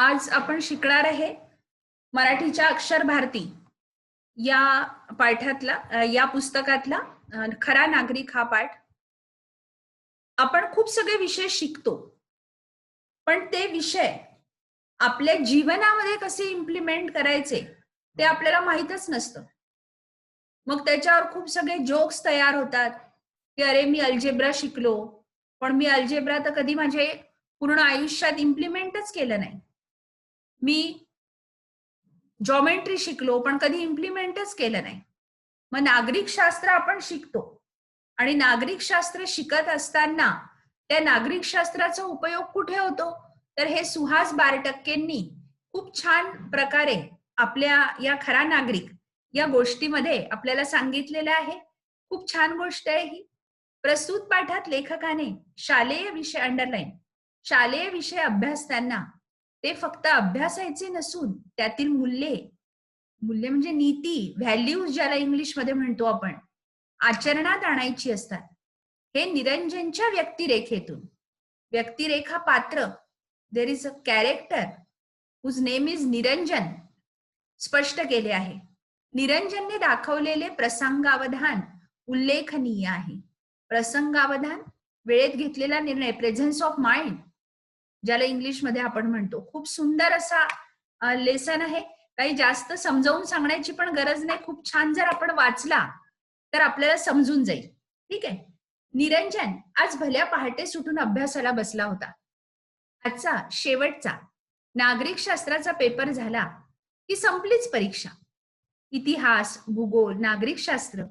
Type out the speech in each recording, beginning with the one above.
आज आपण शिकणार आहे मराठीच्या अक्षर भारती. या पाठातला या पुस्तकातला खरा नागरिक हा पाठ. आपण खूप सगळे विषय शिकतो. पण ते विषय आपल्या जीवनामध्ये कसे इम्प्लिमेंट करायचे ते आपल्याला माहीतच नसतं. मग त्याच्यावर खूप सगळे जोक्स तयार होतात. की अरे मी अल्जेब्रा शिकलो. पण मी अल्जेब्रा तर कधी माझे पूर्ण आयुष्यात इम्प्लिमेंटच केलं नाही. मी जॉमेट्री शिकलो पण कधी इम्प्लिमेंटच केलं नाही. मग नागरिक शास्त्र आपण शिकतो. आणि नागरिक शास्त्र शिकत असताना त्या नागरिक शास्त्राचा उपयोग कुठे होतो? तर हे सुहास बारटक्केंनी खूप छान प्रकारे आपल्या या खरा नागरिक या गोष्टीमध्ये आपल्याला सांगितलेलं आहे. खूप छान गोष्ट आहे ही. प्रस्तुत पाठात लेखकाने शालेय विषय अंडरलाईन शालेय विषय अभ्यासताना ते फक्त अभ्यासायचे नसून त्यातील मूल्ये मूल्य म्हणजे नीती व्हॅल्यूज ज्याला इंग्लिशमध्ये म्हणतो आपण आचरणात आणायची असतात. हे निरंजनच्या व्यक्तिरेखेतून. व्यक्तिरेखा पात्र. There is a character whose name is Niranjan स्पष्ट केले आहे. निरंजनने दाखवलेले प्रसंगावधान उल्लेखनीय आहे. प्रसंगावधान वेळेत घेतलेला निर्णय प्रेझेन्स ऑफ माइंड ज्याला इंग्लिशमध्ये आपण म्हणतो. खूप सुंदर असा लेसन आहे. काही जास्त समजावून सांगण्याची पण गरज नाही. खूप छान जर आपण वाचला तर आपल्याला समजून जाईल. ठीक आहे? निरंजन आज भल्या पहाटे सुटून अभ्यासाला बसला होता. आजचा शेवटचा नागरिक शास्त्राचा पेपर झाला की संपलीच परीक्षा. इतिहास भूगोल नागरिक शास्त्र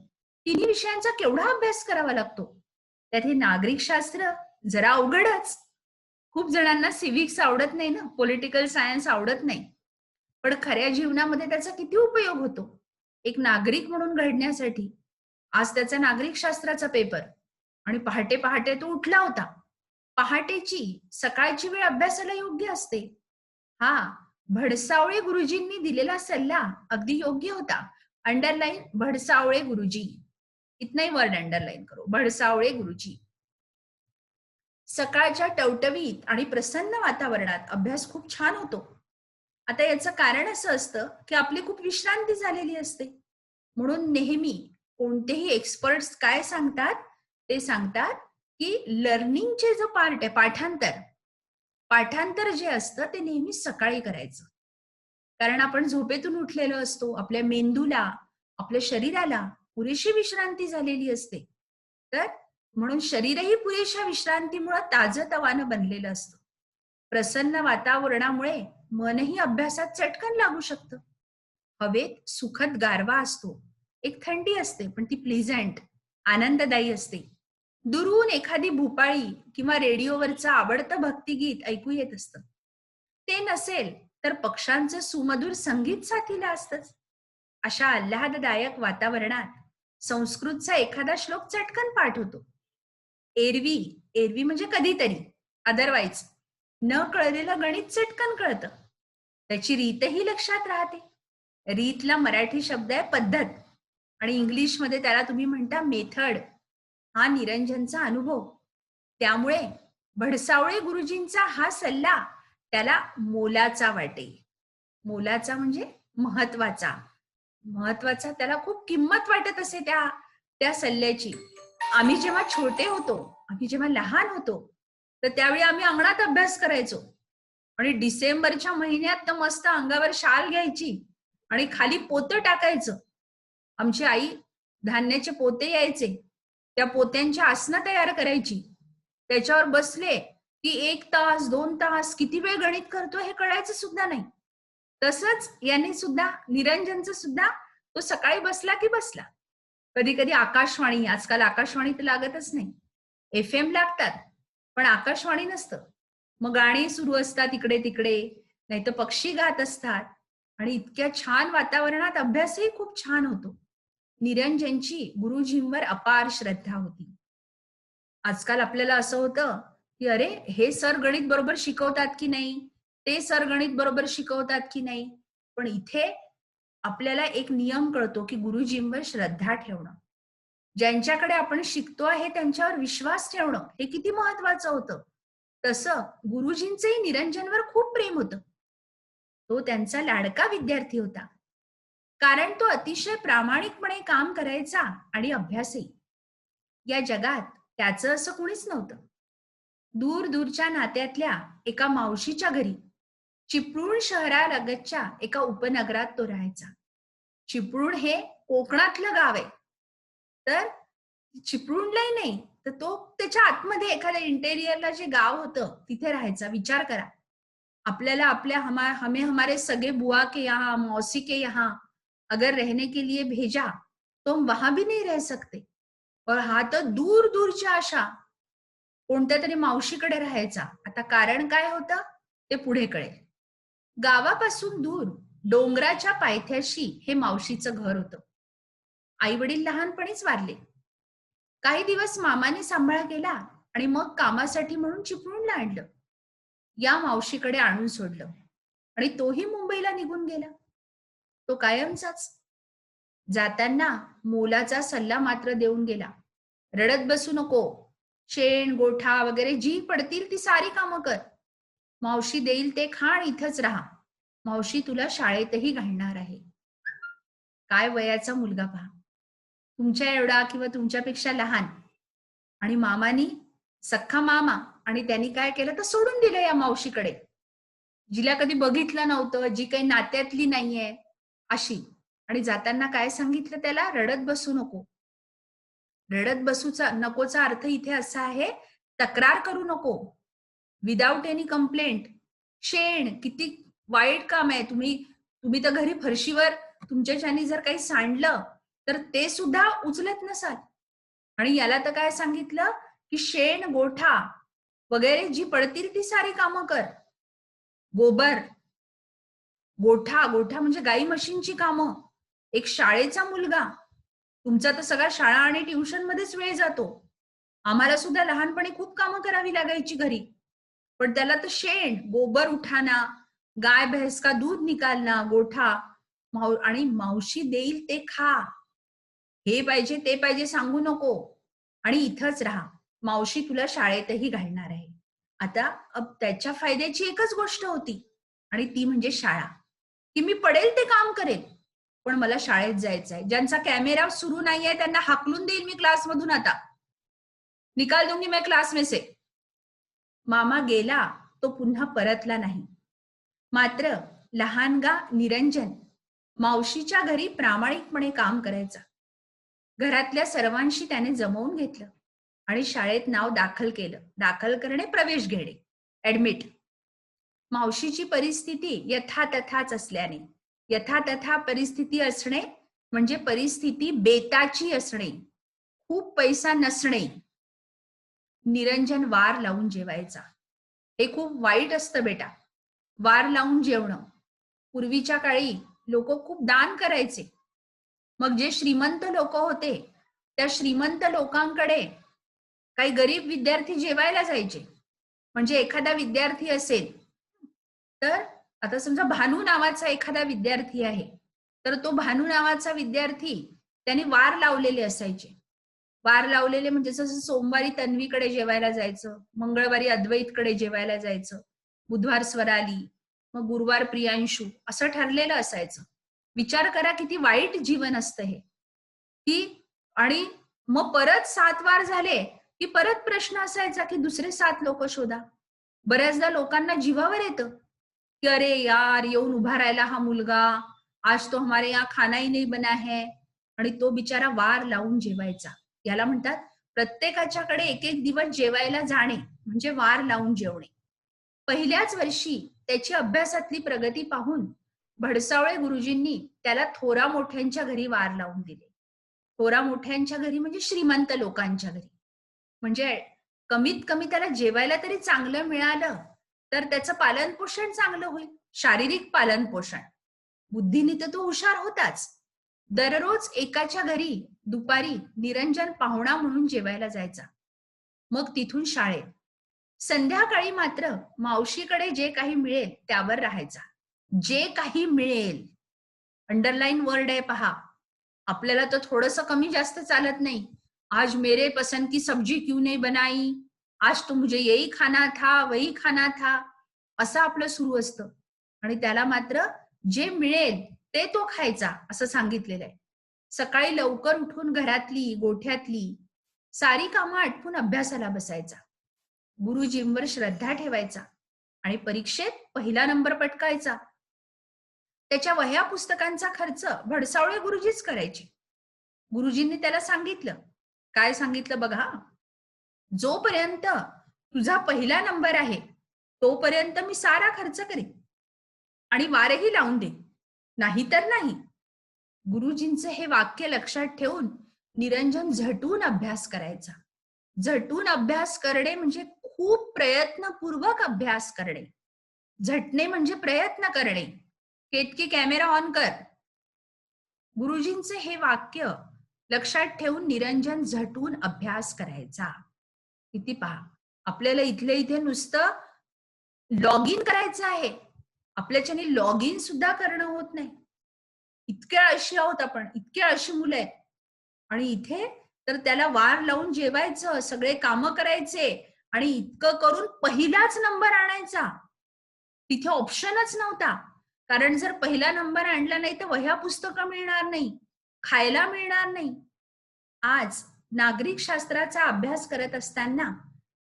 तिन्ही विषयांचा केवढा अभ्यास करावा लागतो? त्यात हे नागरिक शास्त्र जरा अवघडच. खूप जणांना सिव्हिक्स आवडत नाही ना पॉलिटिकल सायन्स आवडत नाही. पण खऱ्या जीवनामध्ये त्याचा किती उपयोग होतो? एक नागरिक म्हणून घडण्यासाठी. आज त्याचा नागरिक शास्त्राचा पेपर आणि पहाटे पहाटे तो उठला होता. पहाटेची सकाळची वेळ अभ्यासाला योग्य असते. हा भडसावळे गुरुजींनी दिलेला सल्ला अगदी योग्य होता. अंडरलाईन भडसावळे गुरुजी. इतनाही वर्ड अंडरलाईन करो. भडसावळे गुरुजी. सकाळच्या टवटवीत आणि प्रसन्न वातावरणात अभ्यास खूप छान होतो. आता याचं कारण असं असतं की आपली खूप विश्रांती झालेली असते. म्हणून नेहमी कोणतेही एक्सपर्ट्स काय सांगतात ते सांगतात की लर्निंगचे जो पार्ट आहे पाठांतर पाठांतर जे असतं ते नेहमी सकाळी करायचं. कारण आपण झोपेतून उठलेलो असतो आपल्या मेंदूला आपल्या शरीराला पुरेशी विश्रांती झालेली असते. तर म्हणून शरीरही पुरेशा विश्रांतीमुळे ताजतवानं बनलेलं असतं. प्रसन्न वातावरणामुळे मनही अभ्यासात चटकन लागू शकतं. हवेत सुखद गारवा असतो. एक थंडी असते पण ती प्लिझंट आनंददायी असते. दुरून एखादी भूपाळी किंवा रेडिओवरचं आवडतं भक्तिगीत ऐकू येत असतं. ते नसेल तर पक्ष्यांचं सुमधुर संगीत साथीला असतंच. अशा आल्हाददायक वातावरणात संस्कृतचा एखादा श्लोक चटकन पाठ होतो. एरवी एरवी म्हणजे कधीतरी अदरवाईज न कळलेलं गणित चटकन कळतं. त्याची रीतही लक्षात राहते. रीतला मराठी शब्द आहे पद्धत. आणि इंग्लिशमध्ये त्याला तुम्ही म्हणता मेथड. हा निरंजनचा अनुभव. त्यामुळे भडसावळे गुरुजींचा हा सल्ला त्याला मोलाचा वाटे. मोलाचा म्हणजे महत्त्वाचा महत्त्वाचा त्याला खूप किंमत वाटत असे त्या त्या सल्ल्याची. आम्ही जेव्हा छोटे होतो आम्ही जेव्हा लहान होतो तर त्यावेळी आम्ही अंगणात अभ्यास करायचो. आणि डिसेंबरच्या महिन्यात तर मस्त अंगावर शाल घ्यायची आणि खाली पोतं टाकायचं. आमची आई धान्याचे पोते यायचे. त्या पोत्यांची आसनं तयार करायची. त्याच्यावर बसले की एक तास दोन तास किती वेळ गणित करतो हे कळायचं सुद्धा नाही. तसंच यांनी सुद्धा निरंजनचं सुद्धा तो सकाळी बसला की बसला. कधी कधी आकाशवाणी आजकाल आकाशवाणी तर लागतच नाही. एफ एम लागतात पण आकाशवाणी नसतं. मग गाणी सुरू असतात इकडे तिकडे नाही तर पक्षी गात असतात. आणि इतक्या छान वातावरणात अभ्यासही खूप छान होतो. निरंजनची गुरुजींवर अपार श्रद्धा होती. आजकाल आपल्याला असं होतं की अरे हे सर गणित बरोबर शिकवतात की नाही? ते सर गणित बरोबर शिकवतात की नाही? पण इथे आपल्याला एक नियम कळतो की गुरुजींवर श्रद्धा ठेवणं. ज्यांच्याकडे आपण शिकतो आहे त्यांच्यावर विश्वास ठेवणं हे किती महत्वाचं होतं. तसं गुरुजींचंही निरंजनवर खूप प्रेम होतं. तो त्यांचा लाडका विद्यार्थी होता. कारण तो अतिशय प्रामाणिकपणे काम करायचा आणि अभ्यासही. या जगात त्याचं असं कुणीच नव्हतं. दूर दूरच्या नात्यातल्या एका मावशीच्या घरी चिपळूण शहरालगतच्या एका उपनगरात तो राहायचा. चिपळूण हे कोकणातलं गाव आहे. तर चिपळूणलाही नाही तर तो त्याच्या आतमध्ये एखाद्या इंटेरियरला जे गाव होतं तिथे राहायचा. विचार करा. आपल्याला आपल्या हमा हमें हमारे सगे बुआ के यहाँ मौसी के यहाँ अगर रहने के लिए भेजा तो हम वहां भी नहीं रह सकते. और हा तर दूर दूरच्या अशा कोणत्या तरी मावशीकडे राहायचा. आता कारण काय होतं? ते पुढे कळेल. गावापासून दूर डोंगराच्या पायथ्याशी हे मावशीचं घर होतं. आई वडील लहानपणीच वारले. काही दिवस मामाने सांभाळ केला आणि मग कामासाठी म्हणून चिपळूणला आणलं. या मावशीकडे आणून सोडलं आणि तोही मुंबईला निघून गेला. तो कायमचाच. जाताना मोलाचा सल्ला मात्र देऊन गेला. रडत बसू नको. शेण गोठा वगैरे जी पडतील ती सारी कामं कर. मावशी देईल ते खाण इथंच राहा. मावशी तुला शाळेतही घालणार आहे. काय वयाचा मुलगा पहा. तुमच्या एवढा किंवा तुमच्यापेक्षा लहान. आणि मामानी सख्खा मामा आणि त्यांनी काय केलं तर सोडून दिलं या मावशीकडे. जिला कधी बघितलं नव्हतं जी काही नात्यातली नाहीये अशी. आणि जाताना काय सांगितलं त्याला? रडत बसू नको. रडत बसूचा नकोचा अर्थ इथे असा आहे तक्रार करू नको. विदाऊट एनी कंप्लेंट शेण किती वाईट काम आहे. तुम्ही तुम्ही तर घरी फरशीवर तुमच्याच्यानी जर काही सांडलं तर ते सुद्धा उचलत नसाल. आणि याला तर काय सांगितलं? की शेण गोठा वगैरे जी पडतील ती सारी कामं कर. गोबर गोठा गोठा म्हणजे गाई म्हशींची कामं. एक शाळेचा मुलगा. तुमचा तर सगळा शाळा आणि ट्युशन मध्येच वेळ जातो. आम्हाला सुद्धा लहानपणी खूप कामं करावी लागायची घरी. पण त्याला तर शेण गोबर उठाना गाय भैंस का दूध निकालना गोठा माव आणि मावशी देईल ते खा. हे पाहिजे ते पाहिजे सांगू नको. आणि इथंच राहा. मावशी तुला शाळेतही घालणार आहे. आता त्याच्या फायद्याची एकच गोष्ट होती. आणि ती म्हणजे शाळा. की मी पडेल ते काम करेल पण मला शाळेत जायचं आहे. ज्यांचा कॅमेरा सुरू नाहीये त्यांना हाकलून देईल मी क्लासमधून आता. निकाल दूंगी मैं क्लास में से मामा गेला तो पुन्हा परतला नाही. मात्र लहानगा निरंजन मावशीच्या घरी प्रामाणिकपणे काम करायचा. घरातल्या सर्वांशी त्याने जमवून घेतलं आणि शाळेत नाव दाखल केलं. दाखल करणे प्रवेश घेणे. ऍडमिट मावशीची परिस्थिती यथातथाच असल्याने. यथातथा परिस्थिती असणे म्हणजे परिस्थिती बेताची असणे. खूप पैसा नसणे. निरंजन वार लावून जेवायचा. हे खूप वाईट असतं बेटा. वार लावून जेवणं. पूर्वीच्या काळी लोक खूप दान करायचे. मग जे श्रीमंत लोक होते त्या श्रीमंत लोकांकडे काही गरीब विद्यार्थी जेवायला जायचे. म्हणजे एखादा विद्यार्थी असेल तर आता समजा भानू नावाचा एखादा विद्यार्थी आहे तर तो भानू नावाचा विद्यार्थी त्याने वार लावलेले असायचे. वार लावलेले म्हणजे जसं सोमवारी तन्वीकडे जेवायला जायचं मंगळवारी अद्वैतकडे जेवायला जायचं बुधवार स्वराली मग गुरुवार प्रियांशू असं ठरलेलं असायचं. विचार करा किती वाईट जीवन असतं हे. की आणि मग परत सात वार झाले की परत प्रश्न असायचा की दुसरे सात लोक शोधा. बऱ्याचदा लोकांना जीवावर येतं. की अरे यार येऊन उभा राहिला हा मुलगा आज तो हमारे यहाँ खाना ही नाही बना है. आणि तो बिचारा वार लावून जेवायचा. याला म्हणतात प्रत्येकाच्याकडे एक एक दिवस जेवायला जाणे म्हणजे वार लावून जेवणे. पहिल्याच वर्षी त्याची अभ्यासातली प्रगती पाहून भडसावळे गुरुजींनी त्याला थोरा मोठ्यांच्या घरी वार लावून दिले. थोरा मोठ्यांच्या घरी म्हणजे श्रीमंत लोकांच्या घरी. म्हणजे कमीत कमी त्याला जेवायला तरी चांगलं मिळालं तर त्याचं पालन पोषण चांगलं होईल शारीरिक पालन पोषण बुद्धीने तर तो हुशार होताच. दररोज एकाच्या घरी दुपारी निरंजन पाहुणा म्हणून जेवायला जायचा. मग तिथून शाळेत. संध्याकाळी मात्र मावशीकडे जे काही मिळेल त्यावर राहायचा. जे काही मिळेल. अंडरलाईन वर्ड आहे पहा. आपल्याला तर थोडस कमी जास्त चालत नाही. आज मेरे पसंद की सब्जी क्यों नाही बनाई? आज तो मुझे यही खाना था वही खाना था. असं आपलं सुरू असतं. आणि त्याला मात्र जे मिळेल ते तो खायचा असं सांगितलेलं आहे. सकाळी लवकर उठून घरातली गोठ्यातली सारी कामं आटपून अभ्यासाला बसायचा. गुरुजींवर श्रद्धा ठेवायचा आणि परीक्षेत पहिला नंबर पटकायचा. त्याच्या वह्या पुस्तकांचा खर्च भडसावळे गुरुजीच करायचे. गुरुजींनी त्याला सांगितलं. काय सांगितलं बघा? जोपर्यंत तुझा पहिला नंबर आहे तोपर्यंत मी सारा खर्च करीन आणि वारही लावून देईन. नाही तर नाही. गुरुजींचं हे वाक्य लक्षात ठेवून निरंजन झटून अभ्यास करायचा. झटून अभ्यास करणे म्हणजे खूप प्रयत्नपूर्वक अभ्यास करणे. झटणे म्हणजे प्रयत्न करणे. केतकी कॅमेरा ऑन कर. गुरुजींचे हे वाक्य लक्षात ठेवून निरंजन झटून अभ्यास करायचा. किती पहा आपल्याला इथल्या इथे नुसतं लॉग इन करायचं आहे. आपल्याच्याने लॉग इन सुद्धा करणं होत नाही. इतके अळशी आहोत आपण इतके अळशी मुलं आहेत. आणि इथे तर त्याला वार लावून जेवायचं सगळे कामं करायचे आणि इतकं करून पहिलाच नंबर आणायचा. तिथे ऑप्शनच नव्हता. कारण जर पहिला नंबर आणला नाही तर वह्या पुस्तकं मिळणार नाही खायला मिळणार नाही. आज नागरिक शास्त्राचा अभ्यास करत असताना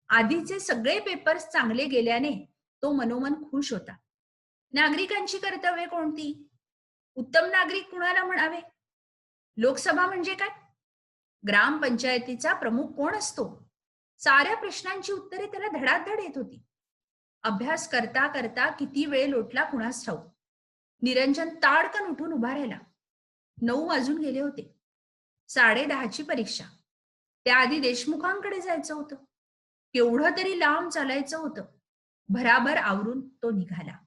आधीचे सगळे पेपर्स चांगले गेल्याने तो मनोमन खुश होता. नागरिकांची कर्तव्य कोणती? उत्तम नागरिक कुणाला म्हणावे? लोकसभा म्हणजे काय? ग्रामपंचायतीचा प्रमुख कोण असतो? साऱ्या प्रश्नांची उत्तरे त्याला धडाधड येत होती. अभ्यास करता करता किती वेळ लोटला कुणास ठाऊक? निरंजन ताडकन उठून उभा राहिला. नऊ वाजून गेले होते. साडे दहाची परीक्षा. त्याआधी देशमुखांकडे जायचं होतं. केवढं तरी लांब चालायचं होतं. भराभर आवरून तो निघाला.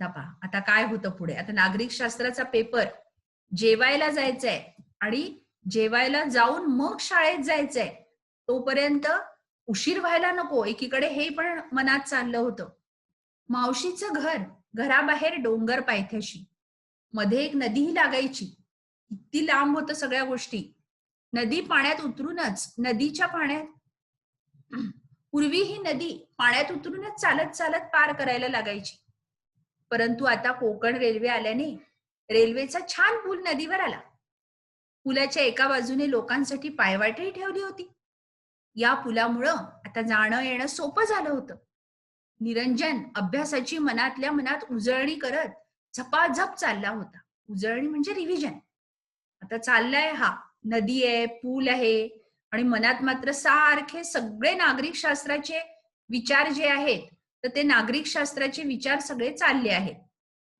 आता पहा आता काय होतं पुढे? आता नागरिक शास्त्राचा पेपर जेवायला जायचंय आणि जेवायला जाऊन मग शाळेत जायचंय तोपर्यंत उशीर व्हायला नको. एकीकडे हे पण मनात चाललं होतं. मावशीचं घर घराबाहेर डोंगर पायथ्याशी. मध्ये एक नदीही लागायची. किती लांब होतं सगळ्या गोष्टी. नदी पाण्यात उतरूनच नदीच्या पाण्यात पूर्वी ही नदी पाण्यात उतरूनच चालत चालत पार करायला लागायची. परंतु आता कोकण रेल्वे आल्याने रेल्वेचा छान पूल नदीवर आला. पुलाच्या एका बाजूने लोकांसाठी पायवाटही ठेवली होती. या पुलामुळं आता जाणं येणं सोपं झालं होतं. निरंजन अभ्यासाची मनातल्या मनात उजळणी करत झपाझप चालला होता. उजळणी म्हणजे रिव्हिजन आता चाललाय हा. नदी आहे पूल आहे आणि मनात मात्र सारखे सगळे नागरिक शास्त्राचे विचार जे आहेत तर ते नागरिक शास्त्राचे विचार सगळे चालले आहेत.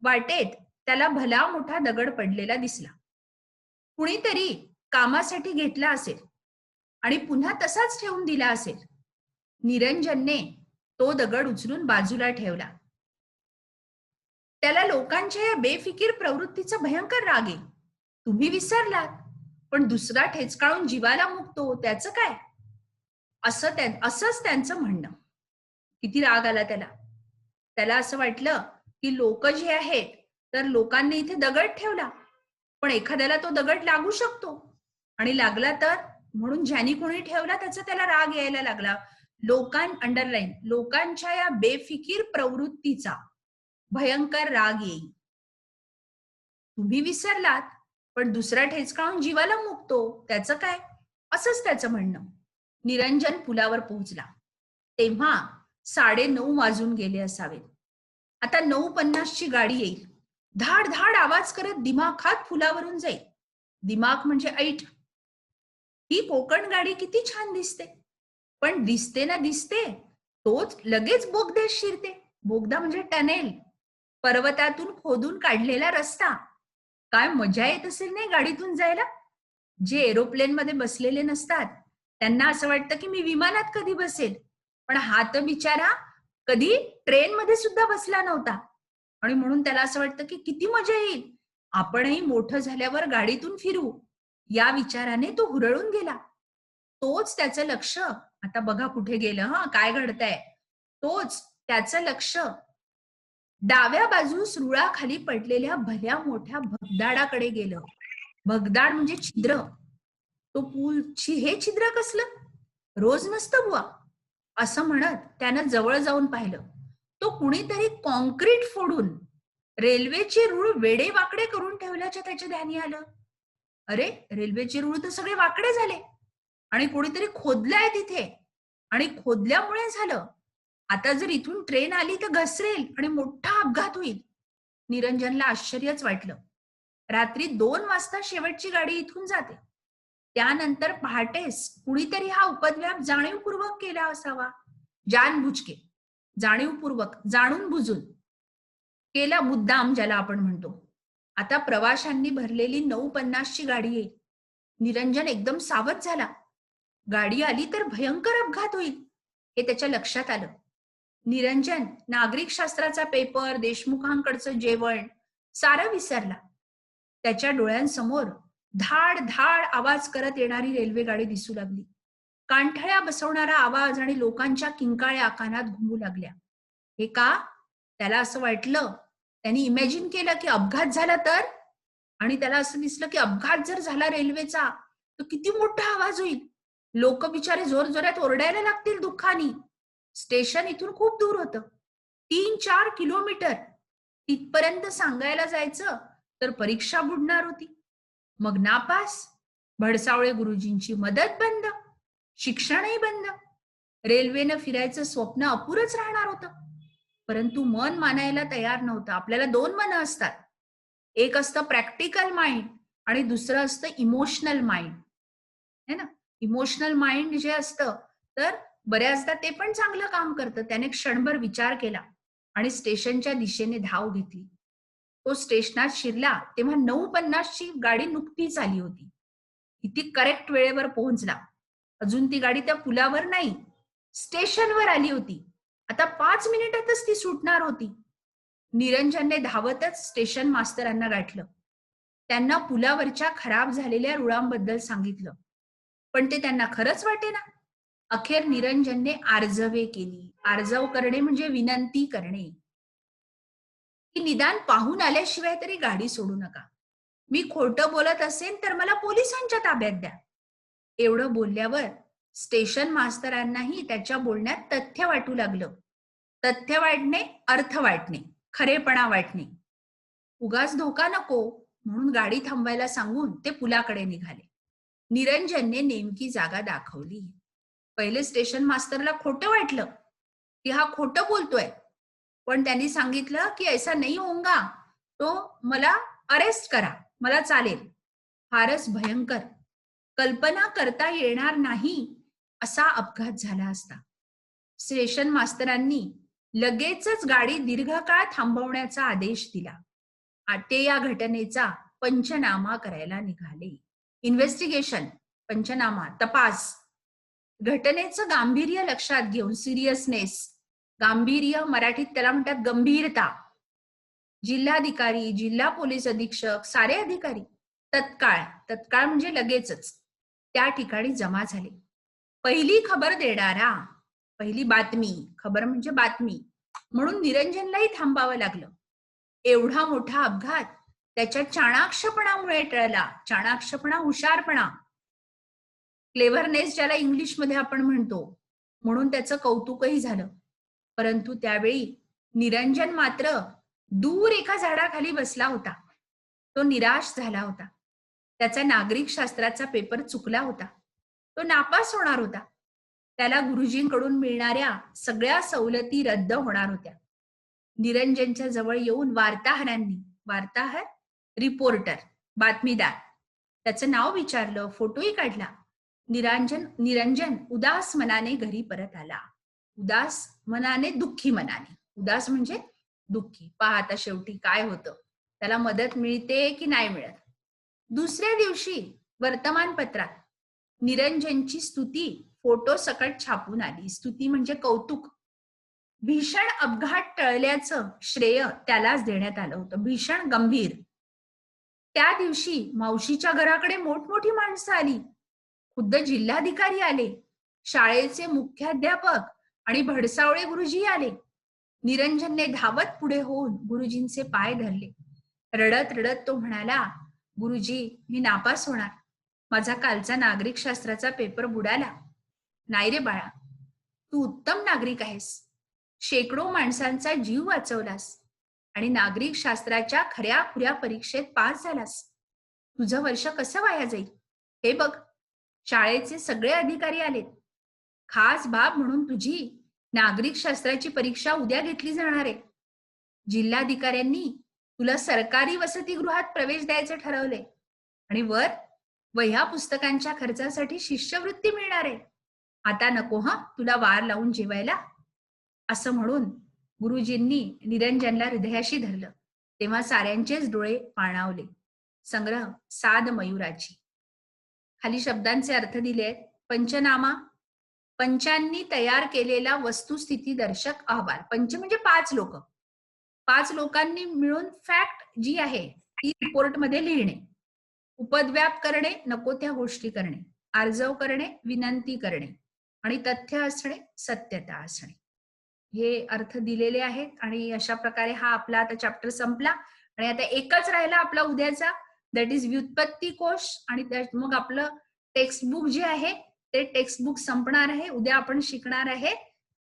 वाटेत त्याला भला मोठा दगड पडलेला दिसला. कुणीतरी कामासाठी घेतला असेल आणि पुन्हा तसाच ठेवून दिला असेल. निरंजनने तो दगड उचलून बाजूला ठेवला. त्याला लोकांच्या या बेफिकीर प्रवृत्तीचा भयंकर राग येईल. तुम्ही विसरलात पण दुसरा ठेचकाळून जीवाला मुकतो त्याचं काय? असं त्या असंच त्यांचं म्हणणं. किती राग आला त्याला. त्याला असं वाटलं की लोक जे आहेत तर लोकांनी इथे दगड ठेवला. पण एखाद्याला तो दगड लागू शकतो. आणि लागला तर म्हणून ज्यांनी कोणी ठेवला त्याचा त्याला राग यायला लागला. लोकां अंडरलाईन लोकांच्या या बेफिकीर प्रवृत्तीचा भयंकर राग येईल तुम्ही विसरलात पण दुसरा ठेचकाळून जीवाला मुकतो त्याचं काय? असंच त्याचं म्हणणं. निरंजन पुलावर पोहोचला. तेव्हा साडे नऊ वाजून गेले असावे आता नऊ पन्नासची गाडी येईल. धाड धाड आवाज करत दिमाखात फुलावरून जाईल. दिमाग म्हणजे ऐट ही कोकण गाडी किती छान दिसते. पण दिसते ना दिसते तोच लगेच बोगद्यात शिरते. बोगदा म्हणजे टनेल. पर्वतातून खोदून काढलेला रस्ता. काय मजा येत असेल नाही गाडीतून जायला? जे एरोप्लेन मध्ये बसलेले नसतात त्यांना असं वाटतं की मी विमानात कधी बसेल? पण हा तर बिचारा कधी ट्रेनमध्ये सुद्धा बसला नव्हता. आणि म्हणून त्याला असं वाटतं की किती मजा येईल. आपणही मोठं झाल्यावर गाडीतून फिरू. या विचाराने तो हुरळून गेला. तोच त्याचं लक्ष आता बघा कुठे गेलं हा काय घडतंय. तोच त्याचं लक्ष डाव्या बाजूस रुळाखाली पडलेल्या भल्या मोठ्या भगदाडाकडे गेलं. भगदाड म्हणजे छिद्र. तो पूल हे छिद्र कसलं? रोज नसतं बुवा. असं म्हणत त्यानं जवळ जाऊन पाहिलं. तो कुणीतरी कॉन्क्रीट फोडून रेल्वेची रूळ वेडे वाकडे करून ठेवल्याच्या त्याच्या ध्यानी आलं. अरे रेल्वेचे रूळ तर सगळे वाकडे झाले. आणि कोणीतरी खोदलाय तिथे. आणि खोदल्यामुळे झालं. आता जर इथून ट्रेन आली तर घसरेल आणि मोठा अपघात होईल. निरंजनला आश्चर्यच वाटलं. रात्री दोन वाजता शेवटची गाडी इथून जाते. त्यानंतर पहाटेस कुणीतरी हा उपद्व्याप जाणीवपूर्वक केला असावा. जान जाणीवपूर्वक जाणून बुजून केला मुद्दाम ज्याला आपण म्हणतो. आता प्रवाशांनी भरलेली नऊ पन्नासची गाडी येईल. निरंजन एकदम सावध झाला. गाडी आली तर भयंकर अपघात होईल हे त्याच्या लक्षात आलं. निरंजन नागरिक शास्त्राचा पेपर देशमुखांकडचं जेवण सारं विसरला. त्याच्या डोळ्यांसमोर धाड धाड आवाज करत येणारी रेल्वे गाडी दिसू लागली. कांठळ्या बसवणारा आवाज आणि लोकांच्या किंकाळ्या कानात घुमू लागल्या. हे का? त्याला असं वाटलं. त्यांनी इमॅजिन केलं की अपघात झाला तर? आणि त्याला असं दिसलं की अपघात जर झाला रेल्वेचा तर किती मोठा आवाज होईल? लोक बिचारे जोर जोरात ओरडायला लागतील दुःखानी. स्टेशन इथून खूप दूर होतं. तीन चार किलोमीटर. तिथपर्यंत सांगायला जायचं तर परीक्षा बुडणार होती. मग नापास. भडसावळे गुरुजींची मदत बंद. शिक्षणही बंद. रेल्वेनं फिरायचं स्वप्न अपुरच राहणार होतं. परंतु मन मानायला तयार नव्हतं. आपल्याला दोन मन असतात. एक असतं प्रॅक्टिकल माइंड आणि दुसरं असतं इमोशनल माइंड है ना? इमोशनल माइंड जे असतं तर बऱ्याचदा ते पण चांगलं काम करतं. त्याने क्षणभर विचार केला आणि स्टेशनच्या दिशेने धाव घेतली. तो स्टेशनात शिरला तेव्हा नऊ पन्नासची गाडी नुकतीच आली होती. किती करेक्ट वेळेवर पोहोचला. अजून ती गाडी त्या पुलावर नाही स्टेशनवर आली होती. आता पाच मिनिटातच ती सुटणार होती. निरंजनने धावतच स्टेशन मास्तरांना गाठलं. त्यांना पुलावरच्या खराब झालेल्या रुळांबद्दल सांगितलं. पण ते त्यांना खरंच वाटे ना अखेर निरंजनने आर्जवे केली. आर्जव करणे म्हणजे विनंती करणे. निदान पाहून आल्याशिवाय तरी गाडी सोडू नका. मी खोटं बोलत असेल तर मला पोलिसांच्या ताब्यात द्या. एवढं बोलल्यावर स्टेशन मास्तरांनाही त्याच्या बोलण्यात तथ्य वाटू लागलं. तथ्य वाटणे अर्थ वाटणे खरेपणा वाटणे. उगाच धोका नको म्हणून गाडी थांबवायला सांगून ते पुलाकडे निघाले. निरंजनने नेमकी जागा दाखवली. पहिले स्टेशन मास्तरला खोटं वाटलं. की हा खोटं बोलतोय. पण त्यांनी सांगितलं की ऐसा नाही होऊंगा. तो मला अरेस्ट करा. मला चालेल. फारच भयंकर. कल्पना करता येणार नाही असा अपघात झाला असता. स्टेशन मास्तरांनी लगेचच गाडी दीर्घकाळ थांबवण्याचा आदेश दिला. आ- ते या घटनेचा पंचनामा करायला निघाले. इन्व्हेस्टिगेशन पंचनामा तपास. घटनेचं गांभीर्य लक्षात घेऊन सिरियसनेस गांभीर्य मराठीत त्याला म्हणतात गंभीरता. जिल्हाधिकारी जिल्हा पोलीस अधीक्षक सारे अधिकारी तत्काळ. तत्काळ म्हणजे लगेचच. त्या ठिकाणी जमा झाले. पहिली खबर देणारा पहिली बातमी खबर म्हणजे बातमी म्हणून निरंजनलाही थांबावं लागलं. एवढा मोठा अपघात त्याच्या चाणाक्षपणामुळे टळला चाणाक्षपणा हुशारपणा. क्लेव्हरनेस ज्याला इंग्लिशमध्ये आपण म्हणतो म्हणून त्याचं कौतुकही झालं. परंतु त्यावेळी निरंजन मात्र दूर एका झाडाखाली बसला होता. तो निराश झाला होता. त्याचा नागरिक शास्त्राचा पेपर चुकला होता. तो नापास होणार होता. त्याला गुरुजींकडून मिळणाऱ्या सगळ्या सवलती रद्द होणार होत्या. निरंजनच्या जवळ येऊन वार्ताहरांनी वार्ताहर रिपोर्टर बातमीदार त्याचं नाव विचारलं फोटोही काढला. निरंजन निरंजन उदास मनाने घरी परत आला. उदास मनाने दुःखी मनाने. उदास म्हणजे दुःखी. पहा आता शेवटी काय होतं? त्याला मदत मिळते की नाही मिळत? दुसऱ्या दिवशी वर्तमानपत्रात निरंजनची स्तुती फोटो सकट छापून आली. स्तुती म्हणजे कौतुक. भीषण अपघात टळल्याचं श्रेय त्यालाच देण्यात आलं होतं. भीषण गंभीर. त्या दिवशी मावशीच्या घराकडे मोठमोठी माणसं आली. खुद्द जिल्हाधिकारी आले. शाळेचे मुख्याध्यापक आणि भडसावळे गुरुजी आले. निरंजनने धावत पुढे होऊन गुरुजींचे पाय धरले. रडत रडत तो म्हणाला गुरुजी मी नापास होणार. माझा कालचा नागरिक शास्त्राचा पेपर बुडाला. नाही रे बाळा तू उत्तम नागरिक आहेस. शेकडो माणसांचा जीव वाचवलास. आणि नागरिक शास्त्राच्या खऱ्या खुऱ्या परीक्षेत पास झालास. तुझं वर्ष कसं वाया जाईल? हे बघ शाळेचे सगळे अधिकारी आलेत. खास बाब म्हणून तुझी नागरिक शास्त्राची परीक्षा उद्या घेतली जाणार आहे. जिल्हाधिकाऱ्यांनी तुला सरकारी वसतिगृहात प्रवेश द्यायचं ठरवले आणि वर वह्या पुस्तकांच्या खर्चासाठी शिष्यवृत्ती मिळणार आहे. आता नको हा तुला वार लावून जेवायला. असं म्हणून गुरुजींनी निरंजनला हृदयाशी धरलं. तेव्हा साऱ्यांचेच डोळे पाणावले. संग्रह साद मयुराची. खाली शब्दांचे अर्थ दिले आहेत पंचनामा पंचांनी तयार केलेला वस्तुस्थिती दर्शक अहवाल. पंच म्हणजे पाच लोक. पाच लोकांनी मिळून फॅक्ट जी आहे ती रिपोर्टमध्ये लिहिणे. उपद्व्याप करणे नको त्या गोष्टी करणे. आर्जव करणे विनंती करणे. आणि तथ्य असणे सत्यता असणे. हे अर्थ दिलेले आहेत आणि अशा प्रकारे हा आपला आता चॅप्टर संपला. आणि आता एकच राहिला आपला उद्याचा. दॅट इज व्युत्पत्ती कोश. आणि मग आपलं टेक्स्टबुक जे आहे ते टेक्स्टबुक संपणार आहे उद्या आपण शिकणार आहे.